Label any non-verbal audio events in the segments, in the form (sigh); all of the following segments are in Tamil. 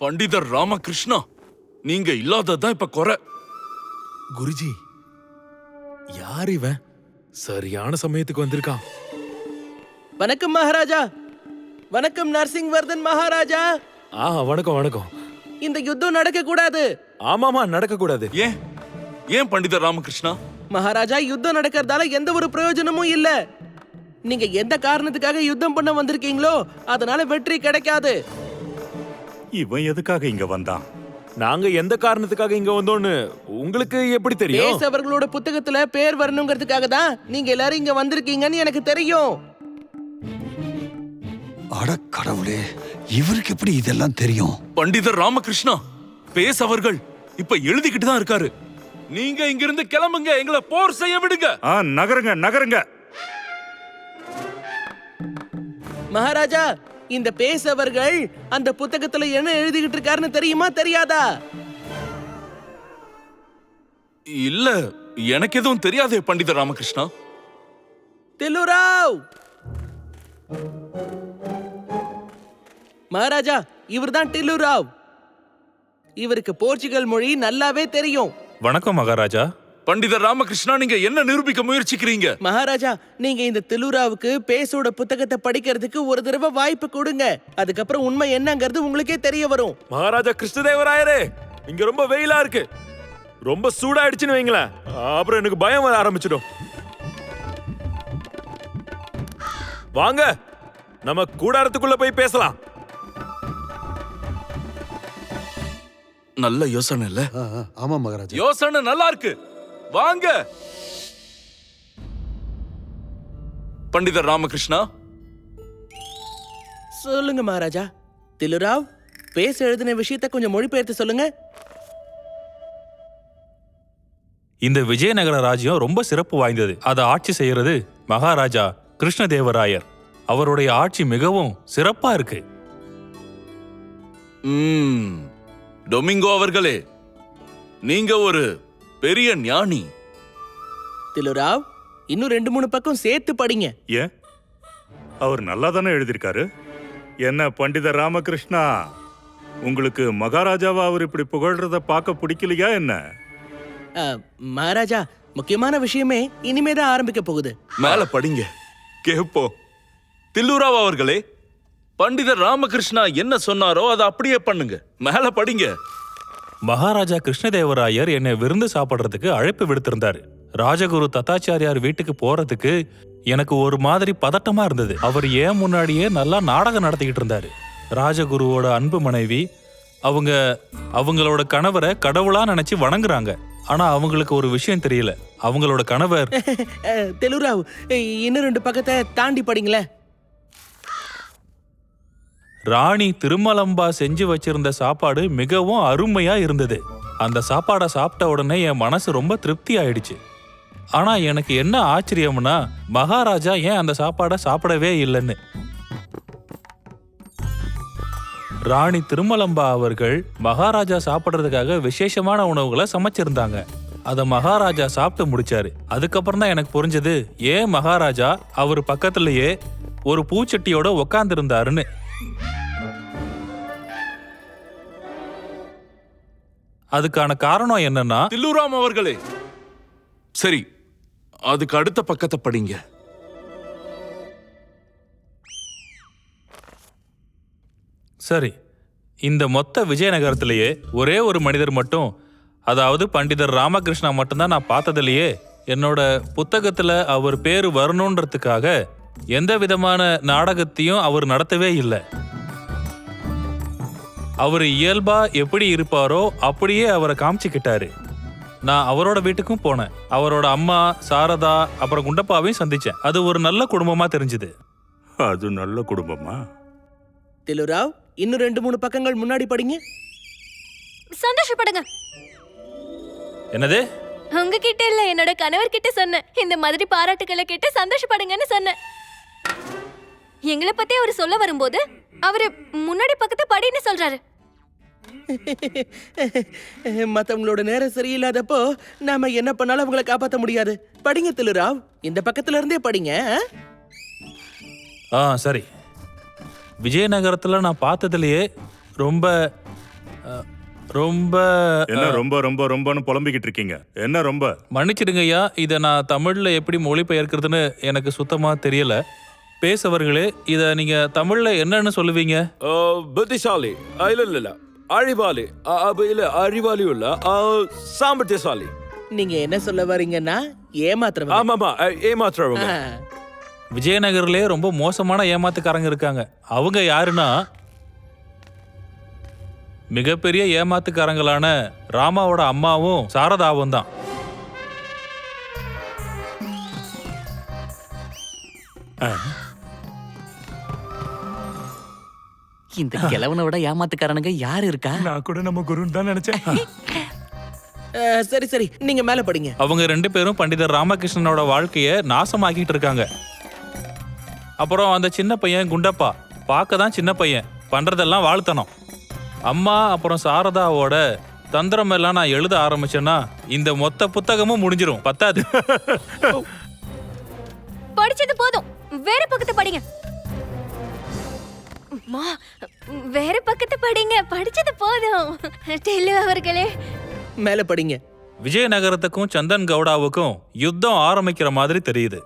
பண்டிதர் ராமகிருஷ்ணா நீங்க இல்லாததுதான் இப்ப குறை. குருஜி யார் இவன்? சரியான சமயத்துக்கு வந்திருக்கான். வணக்கம் மகாராஜா. வணக்கம் நரசிங் வர்தன் மகாராஜா. ஆ வணக்கம் வணக்கம். இந்த யுத்தம் நடக்க கூடாது ஆமாமா நடக்க கூடாது ஏன்? ஏன் பண்டிதர் ராமகிருஷ்ணா? மகாராஜா யுத்தம் நடக்கிறதால எந்த ஒரு பிரயோஜனமும் இல்ல. நீங்க எந்த காரணத்துக்காக யுத்தம் பண்ண வந்திருக்கீங்களோ அதனால வெற்றி கிடைக்காது. இவன் எதுக்காக இங்க வந்தான்? நாங்க எந்த காரணத்துக்காக இங்க வந்தோம்னு உங்களுக்கு எப்படி தெரியும்? பேஸ் அவர்களோட புத்தகத்துல பேர் வரணுங்கிறதுக்காக தான் நீங்க எல்லாரும் இங்க வந்திருக்கீங்கன்னு எனக்கு தெரியும். அட கடவுளே இவருக்கு எப்படி இதெல்லாம் தெரியும்? பண்டிதர் ராமகிருஷ்ணா பேஸ் அவர்கள் இப்ப எழுதிக்கிட்டு தான் இருக்காரு. நீங்க இங்கிருந்து கிளம்புங்க எங்களை போர் செய்ய விடுங்க. ஆ நகருங்க நகருங்க. மகாராஜா இந்த பேஸ் அவர்கள் அந்த புத்தகத்துல என்ன எழுதிக்கிட்டு இருக்காருன்னு தெரியுமா தெரியாதா? இல்ல எனக்கு எதுவும் தெரியாதே பண்டிதர் ராமகிருஷ்ணா. தில்லுராவ்! மகாராஜா இவர்தான் டில்லுராவ் இவருக்கு போர்ச்சுகல் மொழி நல்லாவே தெரியும். வணக்கம் மகாராஜா. பண்டிதர் ராமகிருஷ்ணா நீங்க என்ன நிரூபிக்க முயற்சிக்கிறீங்க? மகாராஜா நீங்க இந்த தில்லுராவுக்கு பேசோட புத்தகத்தை படிக்கிறதுக்கு ஒரு தடவை வாய்ப்பு கொடுங்க. அதுக்கப்புறம் உண்மை என்னங்கிறது உங்களுக்கே தெரிய வரும். மகாராஜா கிருஷ்ணதேவராயரே இங்க ரொம்ப வெயிலா இருக்கு. ரொம்ப சூடாயிடுச்சுன்னு வைங்களேன். அப்புறம் எனக்கு பயம் வர ஆரம்பிச்சிடும். வாங்க நம்ம கூடாரத்துக்குள்ள போய் பேசலாம். நல்ல யோசனை இல்ல? ஆமா மகாராஜா. யோசனை நல்லா இருக்கு. வாங்க. பண்டிதர் ராமகிருஷ்ணா. சொல்லுங்க மகாராஜா. தில்லுராவ் பேச எழுதின விஷயத்தை கொஞ்சம் மொழிபெயர்த்து சொல்லுங்க. இந்த விஜயநகர ராஜ்யம் ரொம்ப சிறப்பு வாய்ந்தது. அதை ஆட்சி செய்யறது மகாராஜா கிருஷ்ணதேவராயர். அவருடைய ஆட்சி மிகவும் சிறப்பா இருக்கு. டொமிங்கோ அவர்களே நீங்க ஒரு பெரிய ஞானி. தில்லுராவ் இன்னும் ரெண்டு மூணு பக்கம் சேர்த்து படிங்க. ஏன்? அவர் நல்லா தானே எழுதியிருக்காரு? என்ன பண்டிதர் ராமகிருஷ்ணா உங்களுக்கு மகாராஜாவா அவர் இப்படி புகழ்றத பார்க்க பிடிக்கலையா என்ன? மகாராஜா முக்கியமான விஷயமே இனிமே தான் ஆரம்பிக்க போகுது. மேல படிங்க கேப்போம். தில்லூராவ் அவர்களே பண்டிதர் ராமகிருஷ்ணா என்ன சொன்னாரோ அதை அப்படியே பண்ணுங்க. மேல படிங்க. மகாராஜா கிருஷ்ணதேவராயர் என்னை விருந்து சாப்பிடுறதுக்கு அழைப்பு விடுத்திருந்தாரு. ராஜகுரு தத்தாச்சாரியார் வீட்டுக்கு போறதுக்கு எனக்கு ஒரு மாதிரி பதட்டமா இருந்தது. அவர் ஏன் முன்னாடியே நல்லா நாடகம் நடத்திக்கிட்டு இருந்தாரு. ராஜகுருவோட அன்பு மனைவி அவங்க அவங்களோட கணவரை கடவுளா நினைச்சு வணங்குறாங்க. ஆனா அவங்களுக்கு ஒரு விஷயம் தெரியல. அவங்களோட கணவர் (laughs) தெலுராவ் இன்னும் ரெண்டு பக்கத்தை தாண்டி படிங்களேன் ராணி திருமலம்பா செஞ்சு வச்சிருந்த சாப்பாடு மிகவும் அருமையா இருந்தது. அந்த சாப்பாடை சாப்பிட்ட உடனே என் மனசு ரொம்ப திருப்தி ஆயிடுச்சு. ஆனா எனக்கு என்ன ஆச்சரியம்னா மகாராஜா ஏன் அந்த சாப்பாடை சாப்பிடவே இல்லைன்னு. ராணி திருமலம்பா அவர்கள் மகாராஜா சாப்பிடுறதுக்காக விசேஷமான உணவுகளை சமைச்சிருந்தாங்க. அதை மகாராஜா சாப்பிட்டு முடிச்சாரு. அதுக்கப்புறம் தான் எனக்கு புரிஞ்சது ஏன் மகாராஜா அவர் பக்கத்துலயே ஒரு பூச்சட்டியோட உக்காந்துருந்தாருன்னு. அதுக்கான காரணம் என்னன்னா தில்லூராம் அவர்களே. சரி அதுக்கு அடுத்த பக்கத்தை படிங்க. சரி இந்த மொத்த விஜயநகரத்திலேயே ஒரே ஒரு மனிதர் மட்டும் அதாவது பண்டிதர் ராமகிருஷ்ணா மட்டும்தான் நான் பார்த்ததிலேயே என்னோட புத்தகத்துல அவர் பேர் வரணுன்றதுக்காக எந்த விதமான நாடகத்தையும் அவர் நடத்தவே இல்லை. அவர் இயல்பா எப்படி இருப்பாரோ அப்படியே அவரை காமிச்சுக்கிட்டாரு. நான் அவரோட வீட்டுக்கும் போனேன். அவரோட அம்மா சாரதா அப்புறம் குண்டப்பாவையும் சந்திச்சேன். அது ஒரு நல்ல குடும்பமா தெரிஞ்சுது. அது நல்ல குடும்பமா? தில்லுராவ் இன்னும் ரெண்டு மூணு பக்கங்கள் முன்னாடி படிங்க. சந்தோஷப்படுங்க. என்னது? உங்ககிட்ட இல்ல என்னோட கணவர் கிட்ட சொன்னேன். இந்த மாதிரி பாராட்டுக்களை கேட்டு சந்தோஷப்படுங்கன்னு சொன்னேன். எங்களை பத்தி அவர் சொல்ல வரும்போது அவரு முன்னாடி பக்கத்தை படின்னு சொல்றாரு. (laughs) மத்தவங்களோட நேரம் சரியில்லாதப்போ நாம என்ன பண்ணாலும் அவங்கள காப்பாத்த முடியாது. படிங்க தில்லுராவ் இந்த பக்கத்துல இருந்தே படிங்க ஆ? சரி. விஜயநகரத்தில் நான் பார்த்ததுலேயே ரொம்ப ரொம்ப என்ன ரொம்ப ரொம்ப ரொம்பன்னு புலம்பிக்கிட்டு இருக்கீங்க. என்ன ரொம்ப? மன்னிச்சிடுங்க ஐயா இதை நான் தமிழ்ல எப்படி மொழிபெயர்க்கிறதுன்னு எனக்கு சுத்தமா தெரியல. பேசவர்களே இதை நீங்க தமிழ்ல என்னன்னு சொல்லுவீங்க? ஆ, புத்திசாலி. ஆ, இல்ல இல்ல இல்ல. அறிவாளி ஆ, அப்ப இல்ல அறிவாளி இல்ல. ஆ, சாமர்த்தியசாலி. நீங்க என்ன சொல்ல வரீங்கன்னா ஏமாத்துறவங்க. ஆமாமா ஆ, ஏமாத்துறவங்க. விஜயநகர்லயே ரொம்ப மோசமான ஏமாத்துக்காரங்க இருக்காங்க. அவங்க யாருன்னா மிகப்பெரிய ஏமாத்துக்காரங்களான ராமாவோட அம்மாவும் சாரதாவும் தான். இந்த கிழவனை விட ஏமாத்துக்காரனுங்க யாரு இருக்கா? நான் கூட நம்ம குருன்னு தான் நினைச்சேன். சரி சரி. நீங்க மேல படிங்க. அவங்க ரெண்டு பேரும் பண்டிதர் ராமகிருஷ்ணனோட வாழ்க்கைய நாசமாக்கிட்டு இருக்காங்க. அப்புறம் அந்த சின்ன பையன் குண்டப்பா பார்க்க தான் சின்ன பையன். பண்றதெல்லாம் வாழ்த்தனம் அம்மா அப்புறம் சாரதாவோட தந்திரம் எல்லாம் நான் எழுத ஆரம்பிச்சேன்னா இந்த மொத்த புத்தகமும் முடிஞ்சிரும். பத்தாது. படிச்சது போதும். வேற பக்கத்தை படிங்க. அம்மா, வேற பக்கத்தை படிங்க. படிச்சது போதும். டெல்லு அவர்களே. மேல படிங்க. விஜயநகரத்துக்கும் சந்தன் கவுடாவுக்கும் யுத்தம் ஆரம்பிக்கிற மாதிரி தெரியுது.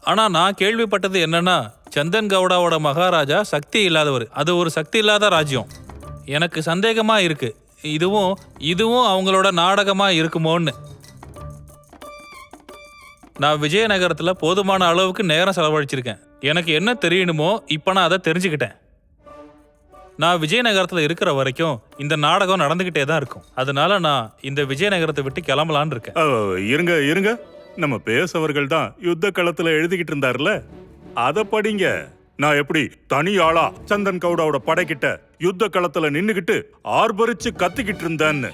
ஆனா நான் கேள்விப்பட்டது என்னன்னா சந்தன் கவுடாவோட மகாராஜா சக்தி இல்லாதவர். அது ஒரு சக்தி இல்லாத ராஜ்யம். எனக்கு சந்தேகமா இருக்கு. இதுவும் இதுவும் அவங்களோட நாடகமா இருக்குமோன்னு. நான் விஜயநகரத்துல போதுமான அளவுக்கு நேரம் செலவழிச்சிருக்கேன். எனக்கு என்ன தெரியணுமோ இப்போ நான் அதை தெரிஞ்சுக்கிட்டேன். நான் விஜயநகரத்தில் இருக்கிற வரைக்கும் இந்த நாடகம் நடந்துகிட்டே தான் இருக்கும். அதனால நான் இந்த விஜயநகரத்தை விட்டு கிளம்பலான்னு இருக்கேன். இருங்க இருங்க. நம்ம பேசவர்கள் தான் யுத்த களத்துல எழுதிக்கிட்டு இருந்தார்ல. அதை படிங்க. நான் எப்படி தனி ஆளா சந்தன் கவுடாவோட படைக்கிட்ட யுத்த களத்துல நின்னுகிட்டு ஆர்ப்பரிச்சு கத்திக்கிட்டு இருந்தேன்னு.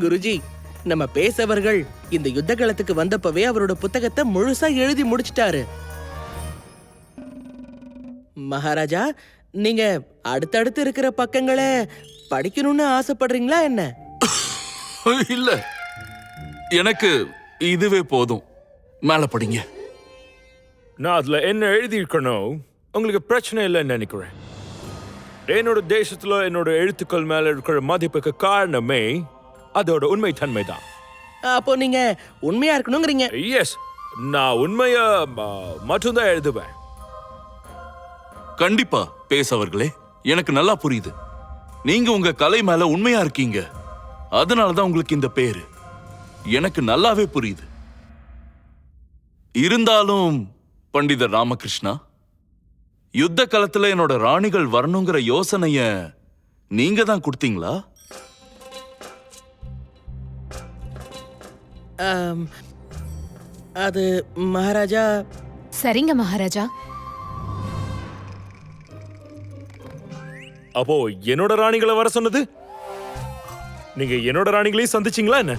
குருஜி நம்ம பேசவர்கள் இந்த யுத்த காலத்துக்கு வந்தப்பவே அவரோட புத்தகத்தை முழுசா எழுதி முடிச்சிட்டாரு. மகாராஜா நீங்க அடுத்தடுத்து இருக்கிற பக்கங்களை படிக்கணும்னு ஆசைப்படுறீங்களா என்ன? இல்ல. எனக்கு இதுவே போதும். மேல படிங்க. நான் அதுல என்ன எழுதியிருக்கணும் உங்களுக்கு பிரச்சனை இல்லைன்னு நினைக்கிறேன். என்னோட தேசத்துல என்னோட எழுத்துக்கள் மேல இருக்கிற மதிப்புக்கு காரணமே அதோட உண்மை தன்மை தான் அப்போ நீங்க உண்மையா இருக்கணுங்கிறீங்க. எஸ் நான் உண்மைய மட்டும்தான் எழுதுவேன். கண்டிப்பா பேசவர்களே எனக்கு நல்லா புரியுது. நீங்க உங்க கலை மேல உண்மையா இருக்கீங்க. அதனாலதான் உங்களுக்கு இந்த பேரு. எனக்கு நல்லாவே புரியுது. இருந்தாலும் பண்டிதர் ராமகிருஷ்ணா யுத்த களத்துல என்னோட ராணிகள் வரணுங்கிற யோசனைய நீங்க தான் கொடுத்தீங்களா? அது மகாராஜா? சரிங்க மகாராஜா. அப்போ என்னோட ராணிகளை வர சொன்னது? நீங்க என்னோட ராணிகளையும் சந்திச்சீங்களா என்ன?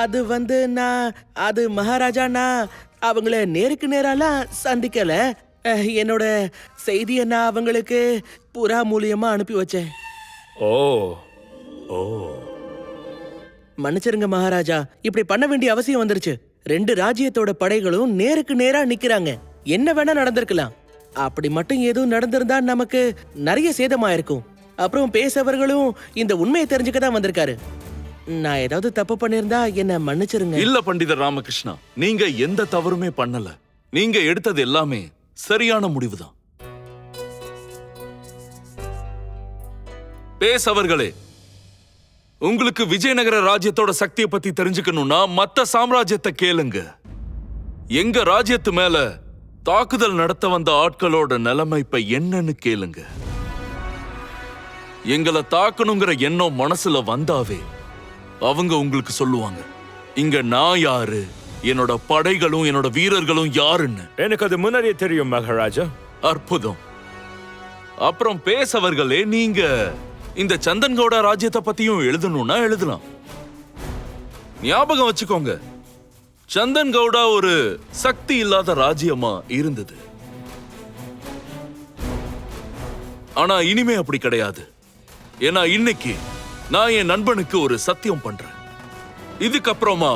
அது வந்து நான் அது மகாராஜா நான் அவங்கள நேருக்கு நேராலாம் சந்திக்கல. என்னோட செய்தியை நான் அவங்களுக்கு புறா மூலியமா அனுப்பி வச்சேன். ஓ ஓ. மன்னிச்சிருங்க மகாராஜா இப்படி பண்ண வேண்டிய அவசியம் வந்துருச்சு. ரெண்டு ராஜ்யத்தோட படைகளும் நேருக்கு நேரா நிக்கிறாங்க. என்ன வேணா நடந்திருக்கலாம். அப்படி மட்டும் எதுவும் நடந்திருந்தா நமக்கு நிறைய சேதமாயிருக்கும். அப்புறம் பேசவர்களும் இந்த உண்மையை தெரிஞ்சுக்க தான் வந்திருக்காரு. நான் ஏதாவது தப்பு பண்ணிருந்தா என்ன மன்னிச்சிருங்க. இல்ல பண்டிதர் ராமகிருஷ்ணா. நீங்க எந்த தவறுமே பண்ணல. நீங்க எடுத்தது எல்லாமே சரியான முடிவுதான். பேசவர்களே உங்களுக்கு விஜயநகர ராஜ்யத்தோட சக்தியை பத்தி தெரிஞ்சுக்கணும்னா மத்த சாம்ராஜ்யத்தை கேளுங்க. எங்க ராஜ்யத்து மேல தாக்குதல் நடத்த வந்த ஆட்களோட நிலைமை இப்ப என்னன்னு கேளுங்க. எங்களை தாக்கணுங்கிற எண்ணம் மனசுல வந்தாவே அவங்க உங்களுக்கு சொல்லுவாங்க. இங்க நான் யாரு? என்னோட படைகளும் என்னோட வீரர்களும் யாருன்னு? எனக்கு அது முன்னாடியே தெரியும் மகாராஜா. அற்புதம். அப்புறம் பேசவர்களே நீங்க இந்த சந்தன்கோட ராஜ்யத்தை பத்தியும் எழுதணும்னா எழுதலாம். ஞாபகம் வச்சுக்கோங்க. சந்தன் கவுடா ஒரு சக்தி இல்லாத ராஜ்யமா இருந்தது. ஆனா இனிமே அப்படி கிடையாது. ஏன்னா இன்னைக்கு நான் என் நண்பனுக்கு ஒரு சத்தியம் பண்றேன். இதுக்கப்புறமா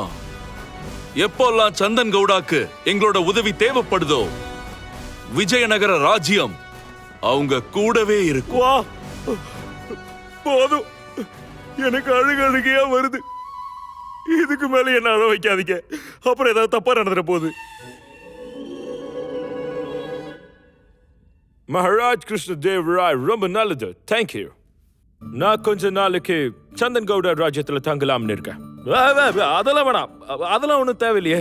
எப்போல்லாம் சந்தன் கவுடாக்கு எங்களோட உதவி தேவைப்படுதோ விஜயநகர ராஜ்யம் அவங்க கூடவே இருக்கும். வா போதும். எனக்கு அழுக அழுகையா வருது. இதுக்கு மேல என்ன அழ வைக்காதீங்க. அப்புறம் ஏதாவது தப்பா நடந்துட போகுது மகாராஜ் கிருஷ்ண தேவ் ராய் ரொம்ப நல்லது. தேங்க்யூ நான் கொஞ்ச நாளைக்கு சந்தன் கவுடா ராஜ்யத்துல தங்கலாம்னு இருக்கேன். அதெல்லாம் வேணாம். அதெல்லாம் ஒன்றும் தேவையில்லையே.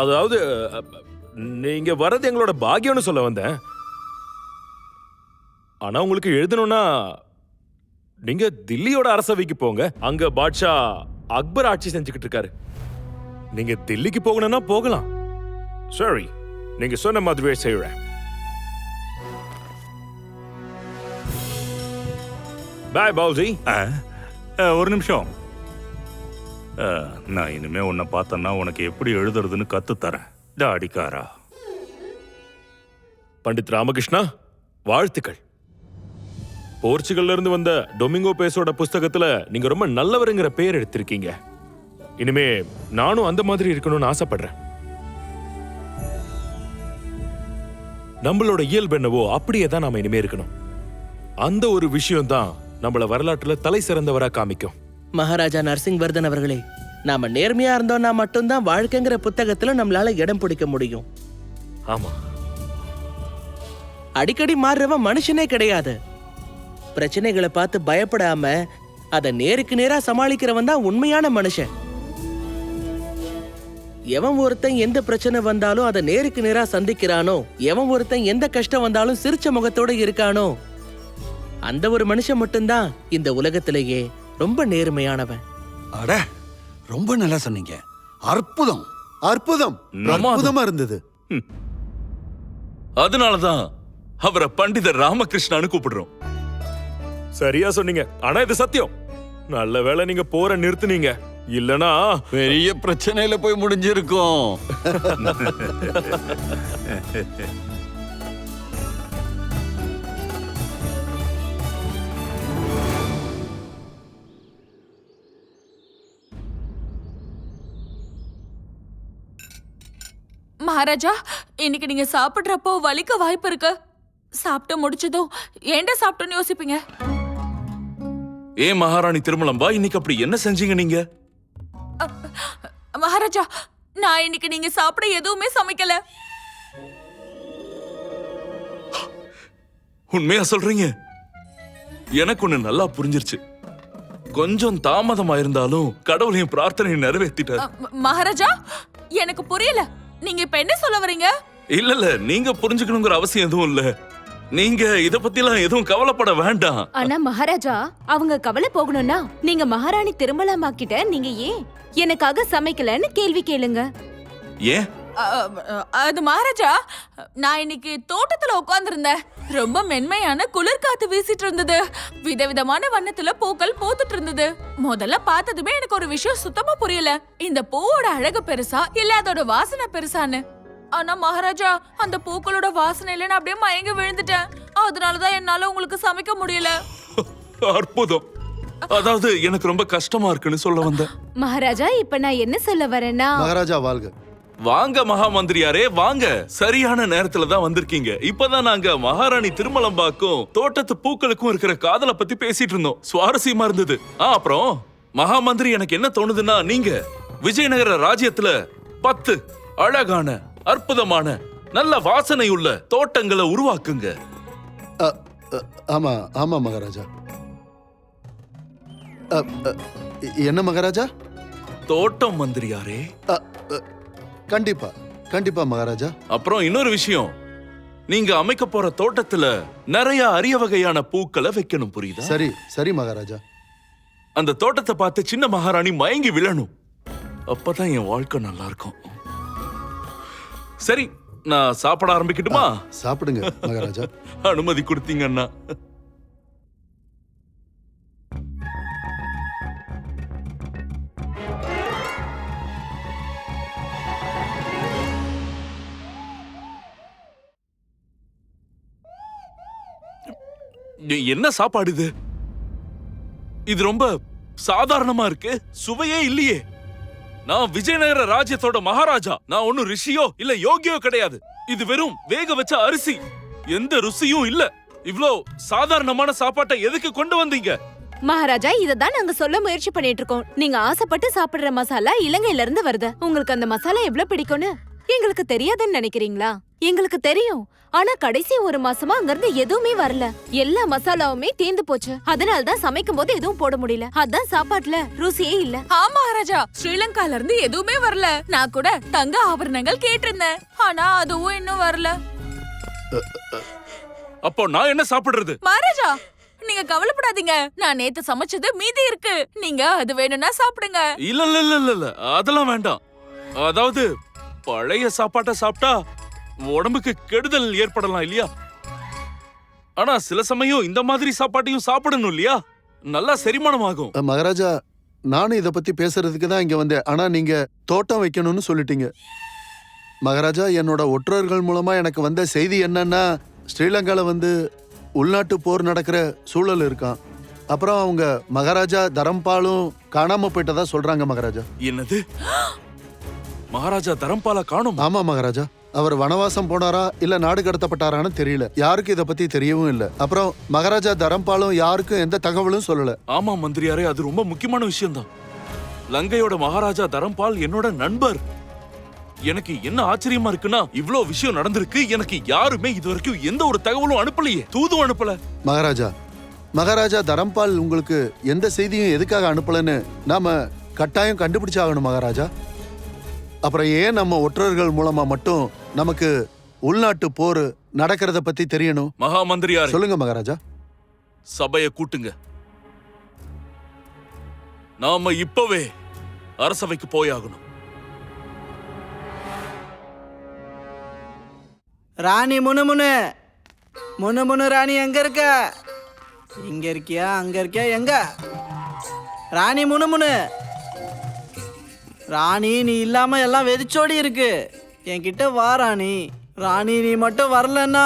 அதாவது நீங்க வர்றது எங்களோட பாக்கியம்னு சொல்ல வந்தேன். ஆனா உங்களுக்கு எழுதணும்னா நீங்க தில்லியோட அரசவைக்கு போங்க. அங்க பாட்ஷா அக்பர் ஆட்சி செஞ்சுக்கிட்டு இருக்காரு. நீங்க தில்லிக்கு போகணும்னா போகலாம். சரி நீங்க சொன்ன மாதிரியே செய்யறேன் பாய் ஆ, ஒரு நிமிஷம். ஆ, நான் இனிமே உன்னை பார்த்தேன்னா உனக்கு எப்படி எழுதுறதுன்னு கத்து தரேன். டாடிக்காரா பண்டித் ராமகிருஷ்ணா வாழ்த்துக்கள். போர்ச்சுகல்ல இருந்து வந்த டொமிங்கோ பேஸோட புஸ்தகத்துல நீங்க ரொம்ப நல்லவருங்கிற பேர் எடுத்திருக்கீங்க. இனிமே நானும் அந்த மாதிரி இருக்கணும்னு ஆசைப்படுறேன். நம்மளோட இயல்பு என்னவோ அப்படியே தான் நாம இனிமே இருக்கணும். அந்த ஒரு விஷயம் தான் நம்மள வரலாற்றுல தலை சிறந்தவரா காமிக்கும். மகாராஜா நரசிங்வர்தன் அவர்களே நாம நேர்மையா இருந்தோம்னா மட்டும்தான் வாழ்க்கைங்கிற புத்தகத்துல நம்மளால இடம் பிடிக்க முடியும். ஆமா. அடிக்கடி மாறுறவன் மனுஷனே கிடையாது. பிரச்சனைகளை பார்த்து பயப்படாம அதை நேருக்கு நேரா சமாளிக்கிறவன் தான் உண்மையான மனுஷன். எவன் ஒருத்தன் எந்த பிரச்சனை வந்தாலும் அதை நேருக்கு நேரா சந்திக்கிறானோ எவன் ஒருத்தன் எந்த கஷ்டம் வந்தாலும் சிரிச்ச முகத்தோட இருக்கானோ அந்த ஒரு மனுஷன் மட்டும்தான் இந்த உலகத்திலேயே ரொம்ப நேர்மையானவன். அட ரொம்ப நல்லா சொன்னீங்க. அற்புதம் அற்புதம் அற்புதமா இருந்தது. அதனாலதான் அவரை பண்டிதர் ராமகிருஷ்ணான்னு கூப்பிடுறோம். சரியா சொன்னீங்க. ஆனா இது சத்தியம். நல்ல வேளை நீங்க போற நிறுத்துனீங்க. இல்லனா பெரிய பிரச்சனையில போய் முடிஞ்சிருக்கும். (laughs) மகாராஜா இன்னைக்கு நீங்க சாப்பிடுறப்போ வலிக்க வாய்ப்பு இருக்கு. சாப்பிட்டு முடிச்சதும் ஏன்டா சாப்பிட்டோன்னு யோசிப்பீங்க? ஏன் மகாராணி திருமலம்பா இன்னைக்கு அப்படி என்ன செஞ்சீங்க நீங்க? மகாராஜா நான் இன்னைக்கு நீங்க சாப்பிட எதுவுமே சமைக்கல. உண்மையா சொல்றீங்க? எனக்கு ஒண்ணு நல்லா புரிஞ்சிருச்சு. கொஞ்சம் தாமதமா இருந்தாலும் கடவுளையும் பிரார்த்தனை நிறைவேற்றிட்டார் மகாராஜா எனக்கு புரியல. நீங்க இப்ப என்ன சொல்ல வரீங்க? இல்ல இல்ல நீங்க புரிஞ்சுக்கணுங்கிற அவசியம் எதுவும் இல்ல. நீங்க இத பத்திலாம் எதுவும் கவலைப்பட வேண்டாம். ஆனா மகாராஜா அவங்க கவலை போகணும்னா நீங்க மகாராணி திருமலாமா கிட்ட நீங்க ஏன் எனக்காக சமைக்கலன்னு கேள்வி கேளுங்க. ஏன்? அது மகாராஜா நான் இன்னைக்கு தோட்டத்துல உட்கார்ந்திருந்தேன். ரொம்ப மென்மையான குளிர் காத்து வீசிட்டு இருந்தது. விதவிதமான வண்ணத்துல பூக்கள் பூத்துட்டு இருந்தது. முதல்ல பார்த்ததுமே எனக்கு ஒரு விஷயம் சுத்தமா புரியல. இந்த பூவோட அழகு பெருசா இல்ல அதோட வாசனை பெருசான்னு? ஆனா மகாராஜா அந்த பூக்களோட வாசனையில நான் அப்படியே மயங்கி விழுந்துட்டேன். அதனாலதான் என்னால உங்களுக்கு சமைக்க முடியல. அற்புதம். அதாவது எனக்கு ரொம்ப கஷ்டமா இருக்குன்னு சொல்ல வந்தேன். மகாராஜா இப்ப நான் என்ன சொல்ல வரேன்னா மகாராஜா வாழ்க. வாங்க மகா மந்திரியாரே வாங்க. சரியான நேரத்துல தான் வந்திருக்கீங்க. இப்பதான் நாங்க மகாராணி திருமலம்பாக்கும் தோட்டத்து பூக்களுக்கும் இருக்கிற காதலை பத்தி பேசிட்டு இருந்தோம். சுவாரஸ்யமா இருந்தது. ஆ அப்புறம்? மகா மந்திரி எனக்கு என்ன தோணுதுன்னா நீங்க விஜயநகர ராஜ்யத்துல பத்து அழகான அற்புதமான நல்ல வாசனை உள்ள தோட்டங்களை உருவாக்குங்க. ஆமா ஆமா மகாராஜா. என்ன மகாராஜா? தோட்டம் மந்திரியாரே. கண்டிப்பா கண்டிப்பா மகாராஜா. அப்புறம் இன்னொரு விஷயம். நீங்க அமைக்க போற தோட்டத்துல நிறைய அரிய வகையான பூக்களை வைக்கணும் புரியுதா? சரி சரி மகாராஜா. அந்த தோட்டத்தை பார்த்து சின்ன மகாராணி மயங்கி விழணும். அப்பதான் என் வாழ்க்கை நல்லா இருக்கும். சரி நான் சாப்பிட ஆரம்பிக்கட்டுமா? சாப்பிடுங்க மகாராஜா. (laughs) அனுமதி கொடுத்தீங்கன்னா என்ன சாப்பாடு இது? இது ரொம்ப சாதாரணமா இருக்கு. சுவையே இல்லையே. நான் விஜயநகர ராஜ்யத்தோட மகாராஜா. நான் ஒன்னும் ரிஷியோ இல்ல யோகியோ கிடையாது. இது வெறும் வேக வச்ச அரிசி. எந்த ருசியும் இல்ல. இவ்ளோ சாதாரணமான சாப்பாட்டை எதுக்கு கொண்டு வந்தீங்க? மகாராஜா இததான் நாங்க சொல்ல முயற்சி பண்ணிட்டு இருக்கோம். நீங்க ஆசைப்பட்டு சாப்பிடுற மசாலா இலங்கையில இருந்து வருது. உங்களுக்கு அந்த மசாலா எவ்வளவு பிடிக்கும்னு எங்களுக்கு தெரியாதுன்னு நினைக்கிறீங்களா? எங்களுக்கு தெரியும். ஆனா கடைசி ஒரு மாசமா அங்க இருந்து எதுவுமே வரல. எல்லா மசாலாவுமே தீந்து போச்சு. அதனால தான் சமைக்கும் போது எதுவும் போட முடியல. அதான் சாப்பாட்டுல ருசியே இல்ல. ஆ மகாராஜா. ஸ்ரீலங்கால இருந்து எதுவுமே வரல. நான் கூட தங்க ஆபரணங்கள் கேட்டிருந்தேன். ஆனா அதுவும் இன்னும் வரல. அப்போ நான் என்ன சாப்பிடுறது? மகாராஜா நீங்க கவலைப்படாதீங்க. நான் நேத்து சமைச்சது மீதி இருக்கு. நீங்க அது வேணும்னா சாப்பிடுங்க. இல்ல இல்ல இல்ல இல்ல இல்ல. அதெல்லாம் வேண்டாம். அதாவது பழைய சாப்பாட்டை சாப்பிட்டா உடம்புக்கு கெடுதல் ஏற்படலாம் இல்லையா? ஆனா சில சமயம் இந்த மாதிரி சாப்பாட்டையும் சாப்பிடணும் இல்லையா? நல்லா செரிமானம் ஆகும் மகாராஜா நானும் இதை பத்தி பேசுறதுக்கு தான் இங்க வந்தேன். ஆனா நீங்க தோட்டம் வைக்கணும்னு சொல்லிட்டீங்க. மகாராஜா என்னோட ஒற்றர்கள் மூலமா எனக்கு வந்த செய்தி என்னன்னா ஸ்ரீலங்கால வந்து உள்நாட்டு போர் நடக்கிற சூழல் இருக்கான். அப்புறம் அவங்க மகாராஜா தரம்பாலும் காணாம போயிட்டதா சொல்றாங்க மகாராஜா. என்னது? மகாராஜா தரம்பால காணும்? ஆமா மகாராஜா. அவர் வனவாசம் போனாரா இல்ல நாடு கடத்தப்பட்டாரான்னு தெரியல. யாருக்கும் இத பத்தி தெரியவும் இல்ல. அப்புறம் மகாராஜா தரம்பாலும் யாருக்கும் எந்த தகவலும் சொல்லல. ஆமா மந்திரியாரே அது ரொம்ப முக்கியமான விஷயம்தான். லங்கையோட மகாராஜா தரம்பால் என்னோட நண்பர். எனக்கு என்ன ஆச்சரியமா இருக்குன்னா இவ்ளோ விஷயம் நடந்திருக்கு. எனக்கு யாருமே இது வரைக்கும் எந்த ஒரு தகவலும் அனுப்பலையே. தூதும் அனுப்பல. மகாராஜா மகாராஜா தரம்பால் உங்களுக்கு எந்த செய்தியும் எதுக்காக அனுப்பலன்னு நாம கட்டாயம் கண்டுபிடிச்சாகணும் மகாராஜா. அப்புறம் ஏன் நம்ம ஒற்றர்கள் மூலமா மட்டும் நமக்கு உள்நாட்டு போர் நடக்கிறத பத்தி தெரியணும்? மகா மந்திரியாரே சொல்லுங்க மகாராஜா. சபைய கூட்டுங்க. நாம இப்பவே அரசவைக்கு போயாகணும். ராணி முணுமுணு முணுமுணு ராணி எங்க இருக்க? இங்க இருக்கியா? அங்க இருக்கியா? எங்க? ராணி முணுமுணு ராணி நீ இல்லாம எல்லாம் வெறிச்சோடி இருக்கு. என்கிட்ட வா ராணி. ராணி நீ மட்டும் வரலன்னா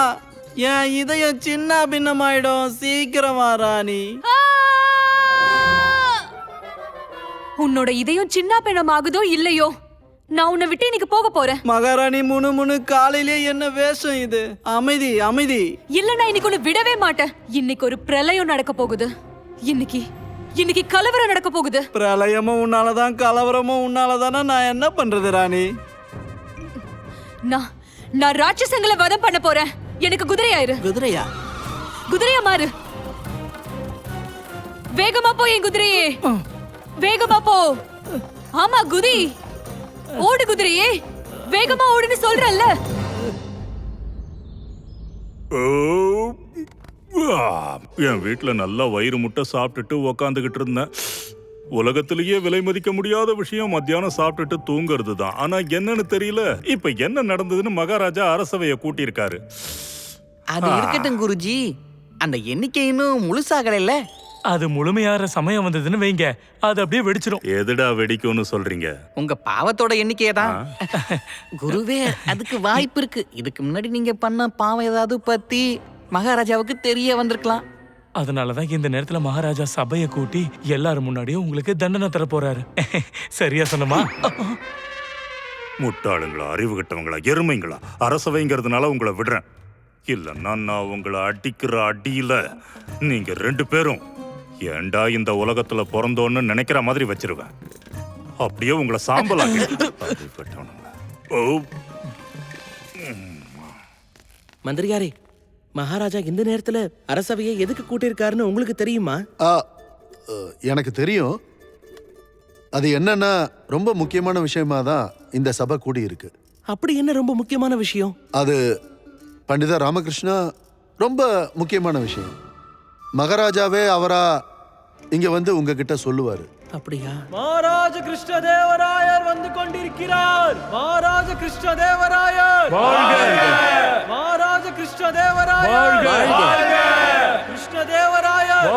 என் இதயம் சின்ன பின்னமாயிடும். சீக்கிரம் வா ராணி. உன்னோட இதயம் சின்ன பிணம் ஆகுதோ இல்லையோ? நான் உன்னை விட்டு இன்னைக்கு போக போறேன். மகாராணி முணுமுணு காலையிலே என்ன வேஷம் இது? அமைதி அமைதி. இல்ல நான் இன்னைக்கு உன்னை விடவே மாட்டேன். இன்னைக்கு ஒரு பிரளயம் நடக்க போகுது. இன்னைக்கு இன்னைக்கு கலவரம் நடக்க போகுது. பிரளயமும் உன்னாலதான் கலவரமும் உன்னாலதானா? நான் என்ன பண்றது ராணி? நான் நான் ராட்சசங்களை வதம் பண்ண போறேன். எனக்கு குதிரையாயிரு குதிரையா? குதிரையா மாறு. வேகமா போ என் குதிரையே. வேகமா போ. ஆமா குதி. ஓடு குதிரையே. வேகமா ஓடுன்னு சொல்றல்ல. என் வீட்ல நல்லா வயிறு முட்டை சாப்பிட்டுட்டு உக்காந்துகிட்டு இருந்தேன். உலகத்திலேயே விலை மதிக்க முடியாத விஷயம் மத்தியானம் சாப்பிட்டுட்டு தூங்குறது தான் ஆனா என்னன்னு தெரியல. இப்ப என்ன நடந்ததுன்னு மகாராஜா அரசவைய கூட்டியிருக்காரு. அது இருக்கட்டும் குருஜி. அந்த எண்ணிக்கை இன்னும் முழுசாகலைல்ல அது முழுமையாற சமயம் வந்ததுன்னு வைங்க. அது அப்படியே வெடிச்சிரும். எதுடா வெடிக்கும்னு சொல்றீங்க? உங்க பாவத்தோட எண்ணிக்கையே தான் குருவே அதுக்கு வாய்ப்பு இருக்கு. இதுக்கு முன்னாடி நீங்க பண்ண பாவம் ஏதாவது பத்தி மகாராஜாவுக்கு தெரிய வந்திருக்கலாம். அதனாலதான் இந்த நேரத்துல மகாராஜா சபையை கூட்டி எல்லாரும் முன்னாடியும் உங்களுக்கு தண்டனை தர போறாரு. (laughs) சரியா சொன்னமா? முட்டாளுங்களா அறிவு கட்டவங்களா எருமைங்களா? அரசவைங்கிறதுனால உங்களை விடுறேன். இல்லைன்னா நான் உங்களை அடிக்கிற அடியில நீங்க ரெண்டு பேரும் ஏன்டா இந்த உலகத்துல பிறந்தோன்னு நினைக்கிற மாதிரி வச்சிருவேன். அப்படியே உங்களை சாம்பலாக்கி (laughs) அறிவுகெட்டவனுங்களா. ஓ. மந்திரியாரே மகாராஜா இந்த நேரத்துல அரசவையை எதுக்கு கூட்டியிருக்காருன்னு உங்களுக்கு தெரியுமா? ஆ எனக்கு தெரியும். அது என்னன்னா ரொம்ப முக்கியமான விஷயமா தான் இந்த சபை கூடியிருக்கு. அப்படி என்ன ரொம்ப முக்கியமான விஷயம்? அது பண்டித ராமகிருஷ்ணா ரொம்ப முக்கியமான விஷயம். மகாராஜாவே அவரா இங்க வந்து உங்ககிட்ட சொல்லுவாரு. அப்படியா? மகாராஜ கிருஷ்ணதேவராயர் வந்து கொண்டிருக்கிறார். மகாராஜ கிருஷ்ணதேவராயர். மகாராஜ கிருஷ்ணதேவராயர். கிருஷ்ணதேவராயர்.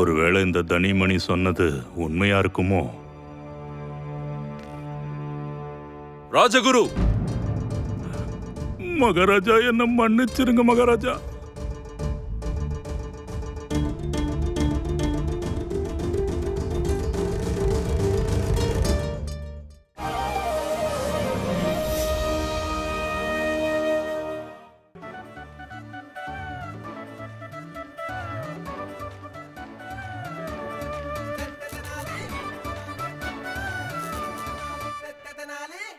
ஒருவேளை இந்த தனிமணி சொன்னது உண்மையா இருக்குமோ? ராஜகுரு! மகாராஜா என்ன மன்னிச்சிருங்க மகாராஜா.